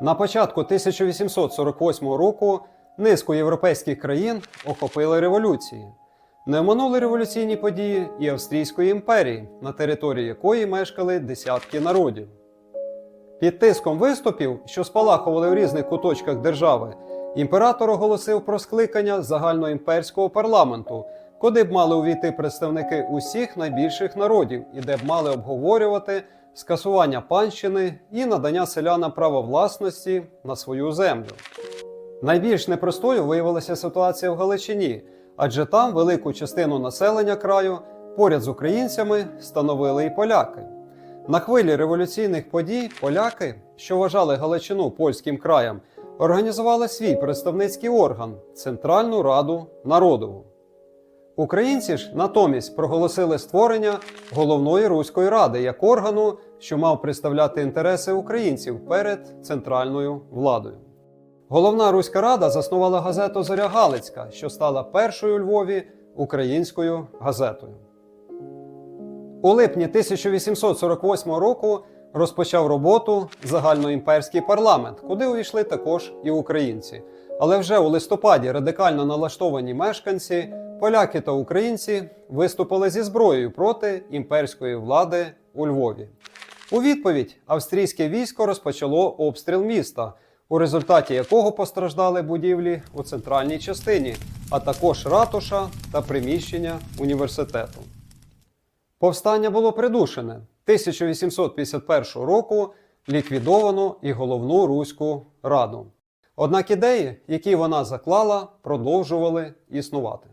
На початку 1848 року низку європейських країн охопили революції. Не оминули революційні події і Австрійської імперії, на території якої мешкали десятки народів. Під тиском виступів, що спалахували в різних куточках держави, імператор оголосив про скликання загальноімперського парламенту, куди б мали увійти представники усіх найбільших народів і де б мали обговорювати скасування панщини і надання селянам права власності на свою землю. Найбільш непростою виявилася ситуація в Галичині, адже там велику частину населення краю поряд з українцями становили і поляки. На хвилі революційних подій поляки, що вважали Галичину польським краєм, організували свій представницький орган Центральну Раду Народову. Українці ж натомість проголосили створення головної руської ради як органу, що мав представляти інтереси українців перед центральною владою. Головна руська рада заснувала газету Зоря Галицька, що стала першою у Львові українською газетою. У липні 1848 року розпочав роботу загальноімперський парламент, куди увійшли також і українці. Але вже у листопаді радикально налаштовані мешканці, поляки та українці виступили зі зброєю проти імперської влади у Львові. У відповідь австрійське військо розпочало обстріл міста, у результаті якого постраждали будівлі у центральній частині, а також ратуша та приміщення університету. Повстання було придушене. 1851 року ліквідовано і головну руську раду. Однак ідеї, які вона заклала, продовжували існувати.